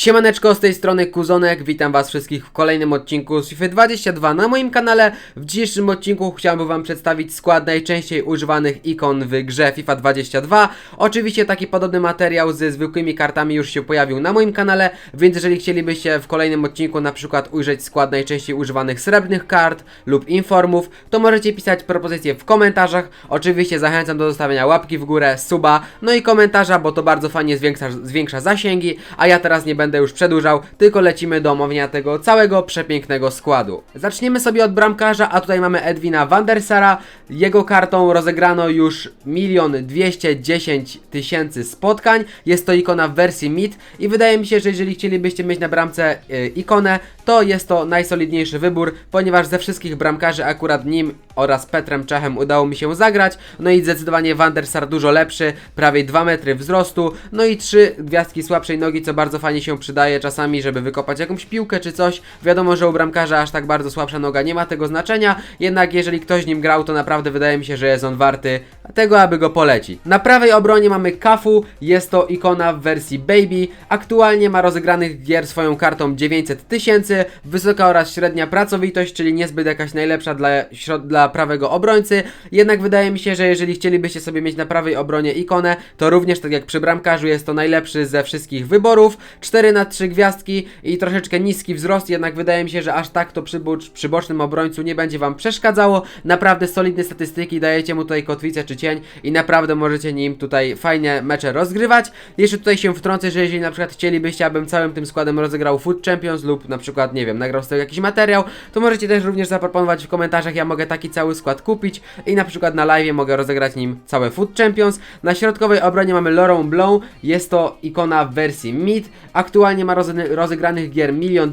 Siemaneczko, z tej strony Kuzonek, witam was wszystkich w kolejnym odcinku z FIFA 22 na moim kanale. W dzisiejszym odcinku chciałbym wam przedstawić skład najczęściej używanych ikon w grze FIFA 22. Oczywiście taki podobny materiał ze zwykłymi kartami już się pojawił na moim kanale, więc jeżeli chcielibyście w kolejnym odcinku na przykład ujrzeć skład najczęściej używanych srebrnych kart lub informów, to możecie pisać propozycje w komentarzach. Oczywiście zachęcam do zostawienia łapki w górę, suba, no i komentarza, bo to bardzo fajnie zwiększa, zwiększa zasięgi, a ja teraz nie będę już przedłużał, tylko lecimy do omawiania tego całego przepięknego składu. Zaczniemy sobie od bramkarza, a tutaj mamy Edwina van der Sara. Jego kartą rozegrano już 1 210 tysięcy spotkań. Jest to ikona w wersji MID i wydaje mi się, że jeżeli chcielibyście mieć na bramce y, ikonę, to jest to najsolidniejszy wybór, ponieważ ze wszystkich bramkarzy akurat nim oraz Petrem Czechem udało mi się zagrać. No i zdecydowanie Van der Sar dużo lepszy, prawie 2 metry wzrostu, no i 3 gwiazdki słabszej nogi, co bardzo fajnie się przydaje czasami, żeby wykopać jakąś piłkę czy coś. Wiadomo, że u bramkarza aż tak bardzo słabsza noga nie ma tego znaczenia, jednak jeżeli ktoś nim grał, to naprawdę wydaje mi się, że jest on warty tego, aby go polecić. Na prawej obronie mamy Kafu, jest to ikona w wersji Baby. Aktualnie ma rozegranych gier swoją kartą 900 tysięcy, wysoka oraz średnia pracowitość, czyli niezbyt jakaś najlepsza dla, dla prawego obrońcy. Jednak wydaje mi się, że jeżeli chcielibyście sobie mieć na prawej obronie ikonę, to również tak jak przy bramkarzu jest to najlepszy ze wszystkich wyborów. 4 na 3 gwiazdki i troszeczkę niski wzrost, jednak wydaje mi się, że aż tak to przy, przy bocznym obrońcu nie będzie Wam przeszkadzało. Naprawdę solidne statystyki, dajecie mu tutaj kotwicę czy cień i naprawdę możecie nim tutaj fajnie mecze rozgrywać. Jeszcze tutaj się wtrącę, że jeżeli na przykład chcielibyście, abym całym tym składem rozegrał Food Champions lub na przykład, nie wiem, nagrał z tego jakiś materiał, to możecie też również zaproponować w komentarzach, ja mogę taki cały skład kupić i na przykład na live mogę rozegrać nim całe Food Champions. Na środkowej obronie mamy Laurent Blanc, jest to ikona w wersji mid, aktualnie ma roze rozegranych gier 1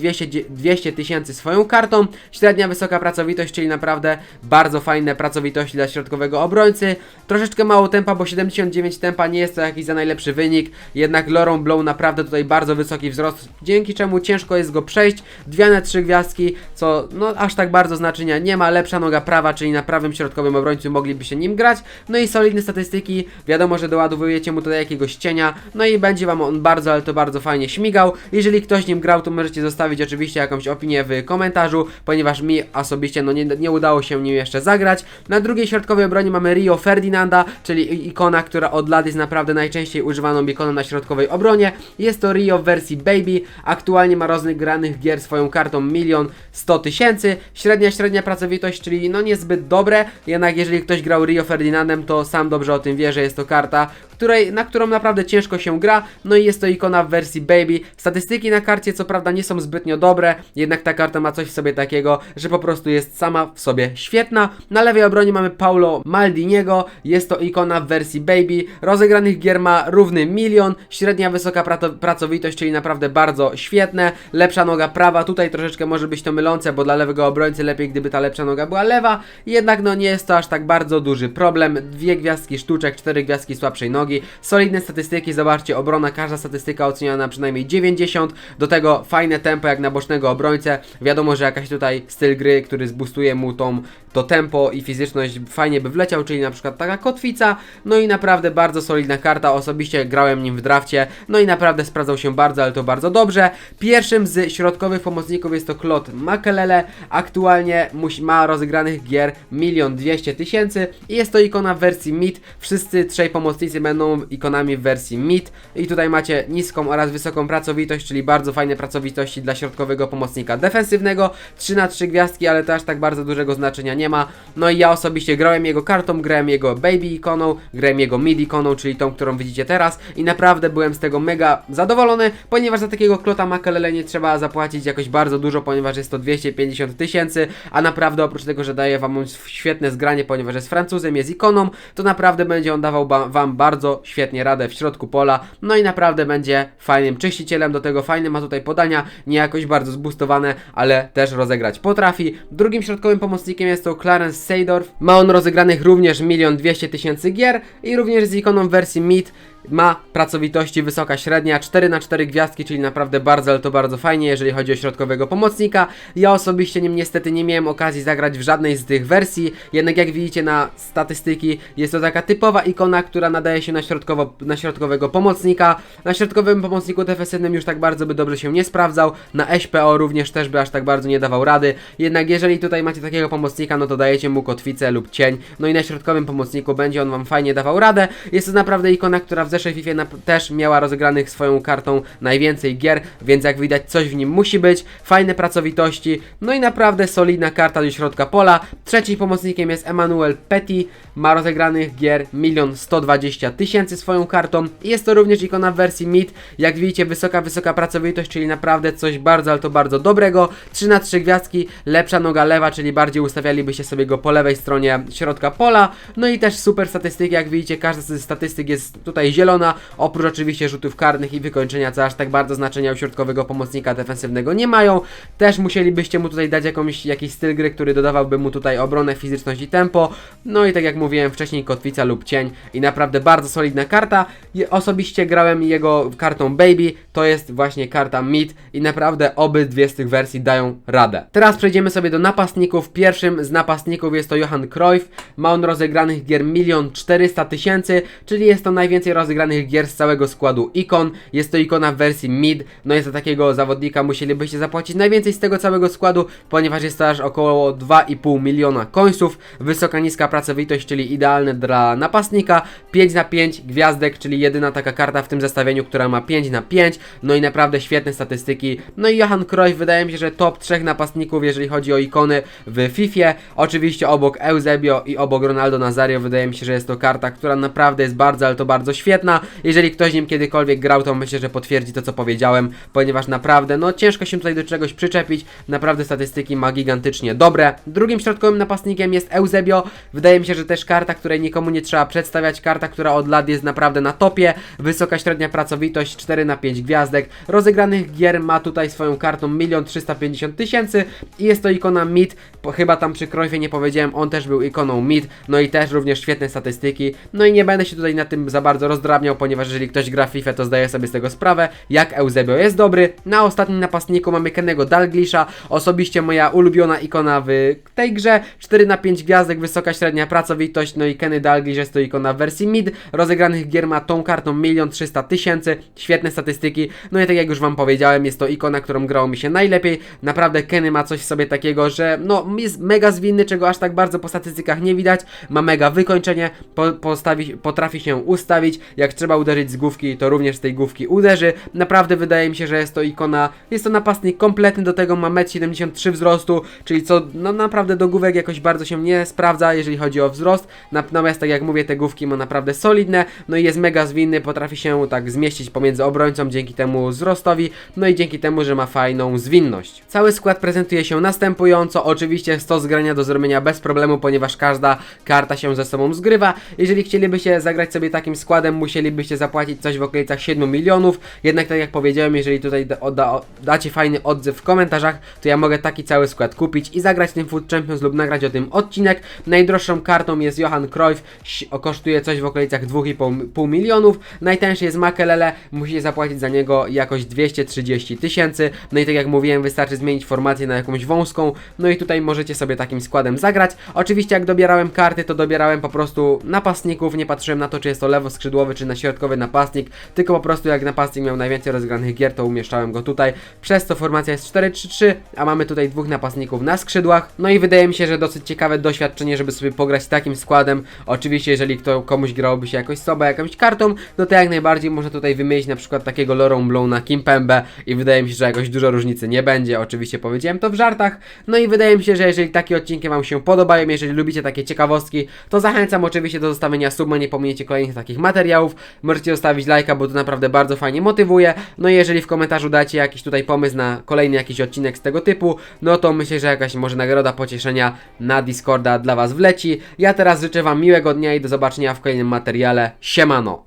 200 tysięcy swoją kartą, średnia wysoka pracowitość, czyli naprawdę bardzo fajne pracowitości dla środkowego obrońcy, troszeczkę mało tempa, bo 79 tempa nie jest to jakiś za najlepszy wynik, jednak Laurent Blanc naprawdę tutaj bardzo wysoki wzrost, dzięki czemu ciężko jest go przejść, dwie na trzy gwiazdki, co no aż tak bardzo znaczenia nie ma, lepsza noga prawa, czyli na prawym środkowym obrońcu mogliby się nim grać, no i solidne statystyki, wiadomo, że doładowujecie mu tutaj jakiegoś cienia, no i będzie Wam on bardzo, ale to bardzo fajnie śmigał, jeżeli ktoś nim grał, to możecie zostawić oczywiście jakąś opinię w komentarzu, ponieważ mi osobiście no nie, nie udało się nim jeszcze zagrać. Na drugiej środkowej obronie mamy Rio Ferdinanda, czyli ikona, która od lat jest naprawdę najczęściej używaną ikoną na środkowej obronie. Jest to Rio w wersji Baby, aktualnie ma rozegranych gier swoją kartą 1 100 tysięcy, średnia, średnia pracowitość, czyli no niezbyt dobre, jednak jeżeli ktoś grał Rio Ferdinandem, to sam dobrze o tym wie, że jest to karta, której, na którą naprawdę ciężko się gra, no i jest to ikona w wersji Baby. Statystyki na karcie co prawda nie są zbytnio dobre, jednak ta karta ma coś w sobie takiego, że po prostu jest sama w sobie świetna. Na lewej obronie mamy Paulo Maldiniego, jest to ikona w wersji Baby. Rozegranych gier ma równy milion, średnia wysoka pracowitość, czyli naprawdę bardzo świetne. Lepsza noga prawa, tutaj troszeczkę może być to mylące, bo dla lewego obrońcy lepiej gdyby ta lepsza noga była lewa, jednak no nie jest to aż tak bardzo duży problem. Dwie gwiazdki sztuczek, cztery gwiazdki słabszej nogi, solidne statystyki, zobaczcie, obrona, każda statystyka oceniana na przynajmniej 90, do tego fajne tempo jak na bocznego obrońcę, wiadomo, że jakaś tutaj styl gry, który zbustuje mu tą, to tempo i fizyczność fajnie by wleciał, czyli na przykład taka kotwica, no i naprawdę bardzo solidna karta, osobiście grałem nim w drafcie, no i naprawdę sprawdzał się bardzo, ale to bardzo dobrze. Pierwszym z środkowych pomocników jest to Claude Makelele, aktualnie ma rozegranych gier 1 200 tysięcy i jest to ikona w wersji mid, wszyscy trzej pomocnicy będą ikonami w wersji mid i tutaj macie niską oraz wysoką pracowitość, czyli bardzo fajne pracowitości dla środkowego pomocnika defensywnego, 3 na 3 gwiazdki, ale to aż tak bardzo dużego znaczenia nie ma, no i ja osobiście grałem jego kartą, grałem jego baby ikoną, grałem jego mid ikoną, czyli tą, którą widzicie teraz. I naprawdę byłem z tego mega zadowolony, ponieważ za takiego klota Makelele nie trzeba zapłacić jakoś bardzo dużo, ponieważ jest to 250 tysięcy, a naprawdę oprócz tego, że daje wam świetne zgranie, ponieważ jest Francuzem, jest ikoną, to naprawdę będzie on dawał wam bardzo świetnie radę w środku pola, no i naprawdę będzie fajnym czyścicielem, do tego. Fajne ma tutaj podania, nie jakoś bardzo zbustowane, ale też rozegrać potrafi. Drugim środkowym pomocnikiem jest to Clarence Seydorf, ma on rozegranych również 1 200 tysięcy gier i również z ikoną wersji mid, ma pracowitości wysoka średnia, 4 na 4 gwiazdki, czyli naprawdę bardzo, ale to bardzo fajnie, jeżeli chodzi o środkowego pomocnika. Ja osobiście nim niestety nie miałem okazji zagrać w żadnej z tych wersji, jednak jak widzicie na statystyki, jest to taka typowa ikona, która nadaje się na, środkowo, na środkowego pomocnika. Na środkowym pomocniku defensywnym już tak bardzo by dobrze się nie sprawdzał, na SPO również też by aż tak bardzo nie dawał rady, jednak jeżeli tutaj macie takiego pomocnika, no to dajecie mu kotwicę lub cień, no i na środkowym pomocniku będzie on wam fajnie dawał radę. Jest to naprawdę ikona, która w zeszłej FIFA też miała rozegranych swoją kartą najwięcej gier, więc jak widać coś w nim musi być, fajne pracowitości, no i naprawdę solidna karta do środka pola. Trzecim pomocnikiem jest Emmanuel Petit, ma rozegranych gier 1 120 tysięcy swoją kartą. Jest to również ikona w wersji mid, jak widzicie wysoka, wysoka pracowitość, czyli naprawdę coś bardzo, ale to bardzo dobrego. 3 na 3 gwiazdki, lepsza noga lewa, czyli bardziej ustawialibyście sobie go po lewej stronie środka pola. No i też super statystyki, jak widzicie każda z statystyk jest tutaj zielona, oprócz oczywiście rzutów karnych i wykończenia, co aż tak bardzo znaczenia u środkowego pomocnika defensywnego nie mają. Też musielibyście mu tutaj dać jakąś, jakiś styl gry, który dodawałby mu tutaj obronę, fizyczność i tempo. No i tak jak mówiłem wcześniej, kotwica lub cień i naprawdę bardzo solidna karta. Osobiście grałem jego kartą Baby, to jest właśnie karta Mid i naprawdę obydwie z tych wersji dają radę. Teraz przejdziemy sobie do napastników. Pierwszym z napastników jest to Johan Cruyff. Ma on rozegranych gier 1 400 tysięcy, czyli jest to najwięcej rozegranych gier z całego składu ikon. Jest to ikona w wersji Mid, no jest to takiego zawodnika musielibyście zapłacić najwięcej z tego całego składu, ponieważ jest to aż około 2,5 miliona końców. Wysoka, niska pracowitość, czyli idealne dla napastnika. 5 na 5 gwiazdek, czyli jedyna taka karta w tym zestawieniu, która ma 5 na 5. No i naprawdę świetne statystyki. No i Johan Cruyff wydaje mi się, że top 3 napastników, jeżeli chodzi o ikony w FIFA. Oczywiście obok Eusebio i obok Ronaldo Nazario wydaje mi się, że jest to karta, która naprawdę jest bardzo, ale to bardzo świetna. Jeżeli ktoś nim kiedykolwiek grał, to myślę, że potwierdzi to, co powiedziałem, ponieważ naprawdę, no ciężko się tutaj do czegoś przyczepić. Naprawdę statystyki ma gigantycznie dobre. Drugim środkowym napastnikiem jest Eusebio. Wydaje mi się, że też karta, której nikomu nie trzeba przedstawiać. Karta, która od lat jest naprawdę na topie. Wysoka średnia pracowitość 4 na 5 gwiazdek. Rozegranych gier ma tutaj swoją kartą 1 350 tysięcy i jest to ikona mid. Chyba tam przy Cruyffie nie powiedziałem, on też był ikoną mid. No i też również świetne statystyki. No i nie będę się tutaj na tym za bardzo rozdrabniał, ponieważ jeżeli ktoś gra w FIFA, to zdaje sobie z tego sprawę, jak Eusebio jest dobry. Na ostatnim napastniku mamy Kennego Dalglisha. Osobiście moja ulubiona ikona w tej grze. 4 na 5 gwiazdek, wysoka średnia pracowitość. No i Kenny Dalglish jest to ikona w wersji mid. Rozegranych gier ma tą kartą 1 300 tysięcy. Świetne statystyki. No i tak jak już wam powiedziałem, jest to ikona, którą grało mi się najlepiej. Naprawdę Kenny ma coś w sobie takiego, że no jest mega zwinny, czego aż tak bardzo po statystykach nie widać. Ma mega wykończenie, po, postawi, potrafi się ustawić. Jak trzeba uderzyć z główki, to również z tej główki uderzy. Naprawdę wydaje mi się, że jest to ikona, jest to napastnik kompletny, do tego ma 1,73 m wzrostu, czyli co no naprawdę do główek jakoś bardzo się nie sprawdza, jeżeli chodzi o wzrost. Natomiast tak jak mówię, te główki ma naprawdę solidne, no i jest mega zwinny, potrafi się tak zmieścić pomiędzy obrońcą dzięki temu wzrostowi, no i dzięki temu, że ma fajną zwinność. Cały skład prezentuje się następująco, oczywiście 100 zgrania do zrobienia bez problemu, ponieważ każda karta się ze sobą zgrywa. Jeżeli chcielibyście zagrać sobie takim składem, musielibyście zapłacić coś w okolicach 7 milionów, jednak tak jak powiedziałem, jeżeli tutaj da, da, dacie fajny odzew w komentarzach, to ja mogę taki cały skład kupić i zagrać tym Food Champions lub nagrać o tym odcinek. Najdroższą kartą jest Johan Cruyff, kosztuje coś w okolicach 2,5 pół milionów. Najtańszy jest Makelele, musicie zapłacić za niego jakoś 230 tysięcy. No i tak jak mówiłem, wystarczy zmienić formację na jakąś wąską. No i tutaj możecie sobie takim składem zagrać. Oczywiście jak dobierałem karty, to dobierałem po prostu napastników, nie patrzyłem na to, czy jest to lewo skrzydłowy, czy na środkowy napastnik, tylko po prostu jak napastnik miał najwięcej rozgranych gier, to umieszczałem go tutaj. Przez to formacja jest 4-3-3, a mamy tutaj dwóch napastników na skrzydłach. No i wydaje mi się, że dosyć ciekawe doświadczenie, żeby sobie pograć takim składem. Oczywiście, jeżeli kto, komuś grałoby się jakoś sobą, jakąś kartą, no to jak najbardziej można tutaj wymienić na przykład takiego Lorą Blow na Kimpembe i wydaje mi się, że jakoś dużo różnicy nie będzie. Oczywiście powiedziałem to w żartach. No i wydaje mi się, że jeżeli takie odcinki Wam się podobają, jeżeli lubicie takie ciekawostki, to zachęcam oczywiście do zostawienia suba, nie pominiecie kolejnych takich materiałów. Możecie zostawić lajka, bo to naprawdę bardzo fajnie motywuje. No i jeżeli w komentarzu dacie jakiś tutaj pomysł na kolejny jakiś odcinek z tego typu, no to myślę, że jakaś może nagroda pocieszenia na Discorda dla Was wleci. Ja teraz życzę Wam miłego dnia i do zobaczenia w kolejnym materiale. Siemano!